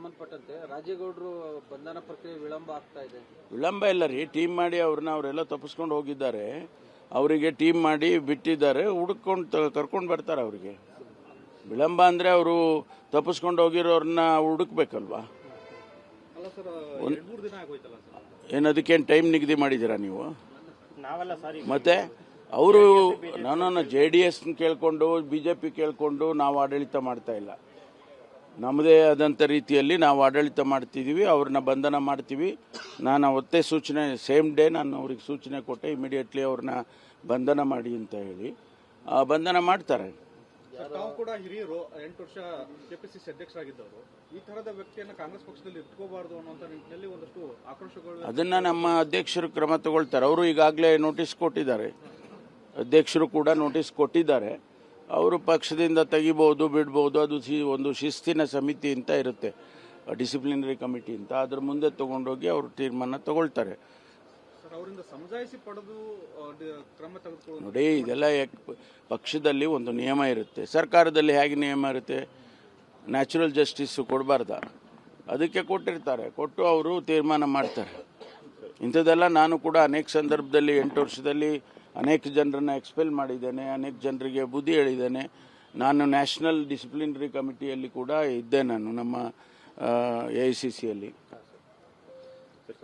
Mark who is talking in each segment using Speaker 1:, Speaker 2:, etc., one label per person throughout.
Speaker 1: ಸಂಬಂಧಪಟ್ಟಂತೆ ರಾಜೇಗೌಡರು ಬಂಧನ ಪ್ರಕ್ರಿಯೆ ವಿಳಂಬ ಆಗ್ತಾ ಇದೆ.
Speaker 2: ವಿಳಂಬ ಇಲ್ಲ ರೀ. ಟೀಮ್ ಮಾಡಿ ಅವ್ರನ್ನ ಅವರೆಲ್ಲ ತಪ್ಪಿಸ್ಕೊಂಡು ಹೋಗಿದ್ದಾರೆ. ಅವರಿಗೆ ಟೀಮ್ ಮಾಡಿ ಬಿಟ್ಟಿದ್ದಾರೆ. ಹುಡುಕೊಂಡು ಕರ್ಕೊಂಡು ಬರ್ತಾರೆ ಅವರಿಗೆ. ವಿಳಂಬ ಅಂದರೆ ಅವರು ತಪ್ಪಿಸ್ಕೊಂಡು ಹೋಗಿರೋರನ್ನ ಹುಡುಕ್ಬೇಕಲ್ವಾ? ಏನು ಅದಕ್ಕೇನು ಟೈಮ್ ನಿಗದಿ ಮಾಡಿದ್ದೀರಾ ನೀವು?
Speaker 3: ನಾವೆಲ್ಲ ಸಾರಿ
Speaker 2: ಮತ್ತೆ ಅವರು ನಾನು ಜೆ ಡಿ ಎಸ್ ಕೇಳ್ಕೊಂಡು ಬಿ ಜೆ ಪಿ ಕೇಳ್ಕೊಂಡು ನಾವು ಆಡಳಿತ ಮಾಡ್ತಾ ಇಲ್ಲ. ನಮ್ಮದೇ ಆದಂಥ ರೀತಿಯಲ್ಲಿ ನಾವು ಆಡಳಿತ ಮಾಡ್ತಿದ್ದೀವಿ ಅವ್ರನ್ನ ಬಂಧನ ಮಾಡ್ತೀವಿ. ನಾನು ಅವತ್ತೇ ಸೂಚನೆ ಸೇಮ್ ಡೇ ನಾನು ಅವ್ರಿಗೆ ಸೂಚನೆ ಕೊಟ್ಟೆ ಇಮಿಡಿಯೇಟ್ಲಿ ಅವ್ರನ್ನ ಬಂಧನ ಮಾಡಿ ಅಂತ ಹೇಳಿ. ಬಂಧನ ಮಾಡ್ತಾರೆ.
Speaker 3: ತಾವು ಕೂಡ ಹಿರಿಯರು ಎಂಟು ವರ್ಷ ಕೆಪಿಸಿಸಿ ಅಧ್ಯಕ್ಷರಾಗಿದ್ದವರು. ಈ ತರದ ವ್ಯಕ್ತಿಯನ್ನ ಕಾಂಗ್ರೆಸ್ ಪಕ್ಷದಲ್ಲಿ ಇಟ್ಕೋಬಾರದು ನಿಟ್ಟಿನಲ್ಲಿ ಒಂದಷ್ಟು ಆಕ್ರೋಶಗಳು
Speaker 2: ಅದನ್ನ ನಮ್ಮ ಅಧ್ಯಕ್ಷರು ಕ್ರಮ ತಗೊಳ್ತಾರೆ. ಅವರು ಈಗಾಗಲೇ ನೋಟಿಸ್ ಕೊಟ್ಟಿದ್ದಾರೆ. ಅಧ್ಯಕ್ಷರು ಕೂಡ ನೋಟಿಸ್ ಕೊಟ್ಟಿದ್ದಾರೆ. ಅವರು ಪಕ್ಷದಿಂದ ತೆಗಿಬೋದು ಬಿಡ್ಬೋದು ಅದು ಸಿ ಒಂದು ಶಿಸ್ತಿನ ಸಮಿತಿ ಅಂತ ಇರುತ್ತೆ ಡಿಸಿಪ್ಲಿನರಿ ಕಮಿಟಿ ಅಂತ. ಅದ್ರ ಮುಂದೆ ತಗೊಂಡೋಗಿ ಅವರು ತೀರ್ಮಾನ ತಗೊಳ್ತಾರೆ. ನೋಡಿ ಇದೆಲ್ಲ ಯಾಕ್- ಪಕ್ಷದಲ್ಲಿ ಒಂದು ನಿಯಮ ಇರುತ್ತೆ. ಸರ್ಕಾರದಲ್ಲಿ ಹೇಗೆ ನಿಯಮ ಇರುತ್ತೆ? ನ್ಯಾಚುರಲ್ ಜಸ್ಟಿಸ್ ಕೊಡಬಾರ್ದ. ಅದಕ್ಕೆ ಕೊಟ್ಟಿರ್ತಾರೆ. ಕೊಟ್ಟು ಅವರು ತೀರ್ಮಾನ ಮಾಡ್ತಾರೆ. ಇಂಥದ್ದೆಲ್ಲ ನಾನು ಕೂಡ ಅನೇಕ ಸಂದರ್ಭದಲ್ಲಿ ಎಂಟು ವರ್ಷದಲ್ಲಿ ಅನೇಕ ಜನರನ್ನ ಎಕ್ಸ್ಪೆಲ್ ಮಾಡಿದ್ದೇನೆ ಅನೇಕ ಜನರಿಗೆ ಬುದ್ಧಿ ಹೇಳಿದ್ದೇನೆ. ನಾನು ನ್ಯಾಷನಲ್ ಡಿಸಿಪ್ಲಿನರಿ ಕಮಿಟಿಯಲ್ಲಿ ಕೂಡ ಇದ್ದೆ ನಾನು ನಮ್ಮ ಎ ಐ ಸಿ ಸಿಯಲ್ಲಿ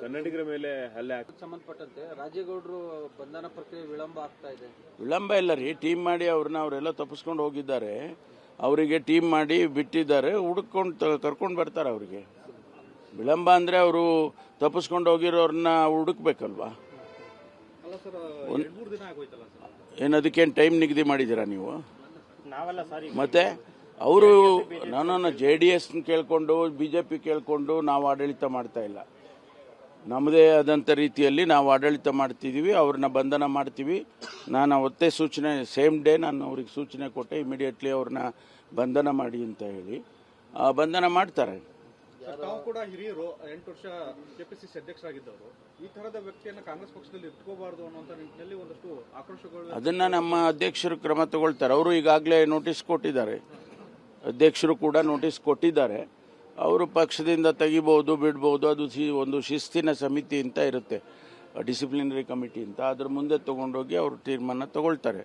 Speaker 4: ಕನ್ನಡಿಗರ ಮೇಲೆ ಹಲ್ಲೆ
Speaker 1: ಸಂಬಂಧಪಟ್ಟಂತೆ ರಾಜೇಗೌಡರು ಬಂಧನ ಪ್ರಕ್ರಿಯೆ ವಿಳಂಬ ಆಗ್ತಾ ಇದೆ.
Speaker 2: ವಿಳಂಬ ಇಲ್ಲ ರೀ ಟೀಮ್ ಮಾಡಿ ಅವ್ರನ್ನ ಅವರೆಲ್ಲ ತಪ್ಪಿಸ್ಕೊಂಡು ಹೋಗಿದ್ದಾರೆ. ಅವರಿಗೆ ಟೀಮ್ ಮಾಡಿ ಬಿಟ್ಟಿದ್ದಾರೆ ಹುಡುಕೊಂಡು ಕರ್ಕೊಂಡು ಬರ್ತಾರೆ ಅವರಿಗೆ. ವಿಳಂಬ ಅಂದರೆ ಅವರು ತಪ್ಪಿಸ್ಕೊಂಡು ಹೋಗಿರೋರನ್ನ ಹುಡುಕ್ಬೇಕಲ್ವಾ? ಏನು ಅದಕ್ಕೇನು ಟೈಮ್ ನಿಗದಿ ಮಾಡಿದ್ದೀರಾ ನೀವು? ಮತ್ತೆ ಅವರು ನಾನು ಜೆ ಡಿ ಎಸ್ ಕೇಳಿಕೊಂಡು ಬಿ ಜೆ ಪಿ ಕೇಳಿಕೊಂಡು ನಾವು ಆಡಳಿತ ಮಾಡ್ತಾ ಇಲ್ಲ. ನಮ್ಮದೇ ಆದಂಥ ರೀತಿಯಲ್ಲಿ ನಾವು ಆಡಳಿತ ಮಾಡ್ತಿದ್ದೀವಿ ಅವ್ರನ್ನ ಬಂಧನ ಮಾಡ್ತೀವಿ. ನಾನು ಅವತ್ತೇ ಸೂಚನೆ ಸೇಮ್ ಡೇ ನಾನು ಅವ್ರಿಗೆ ಸೂಚನೆ ಕೊಟ್ಟೆ ಇಮಿಡಿಯೇಟ್ಲಿ ಅವ್ರನ್ನ ಬಂಧನ ಮಾಡಿ ಅಂತ ಹೇಳಿ. ಆ, ಬಂಧನ ಮಾಡ್ತಾರೆ.
Speaker 3: ತಾವು ಕೂಡ ಹಿರಿಯರು ಎಂಟು ವರ್ಷ ಕೆಪಿಸಿಸಿ ಅಧ್ಯಕ್ಷರಾಗಿದ್ದವರು. ಈ ತರದ ವ್ಯಕ್ತಿಯನ್ನ ಕಾಂಗ್ರೆಸ್ ಪಕ್ಷದಲ್ಲಿ ಇಟ್ಕೋಬಾರದು ಅನ್ನುವಂತ ನಿಟ್ಟಿನಲ್ಲಿ ಒಂದಷ್ಟು ಆಕ್ರೋಶಗಳು
Speaker 2: ಅದನ್ನ ನಮ್ಮ ಅಧ್ಯಕ್ಷರು ಕ್ರಮ ತಗೊಳ್ತಾರೆ. ಅವರು ಈಗಾಗಲೇ ನೋಟಿಸ್ ಕೊಟ್ಟಿದ್ದಾರೆ. ಅಧ್ಯಕ್ಷರು ಕೂಡ ನೋಟಿಸ್ ಕೊಟ್ಟಿದ್ದಾರೆ. ಅವರು ಪಕ್ಷದಿಂದ ತೆಗಿಬಹುದು ಬಿಡ್ಬೋದು ಅದು ಒಂದು ಶಿಸ್ತಿನ ಸಮಿತಿ ಅಂತ ಇರುತ್ತೆ. ಡಿಸಿಪ್ಲಿನರಿ ಕಮಿಟಿ ಅಂತ. ಅದ್ರ ಮುಂದೆ ತಗೊಂಡೋಗಿ ಅವರು ತೀರ್ಮಾನ ತಗೊಳ್ತಾರೆ.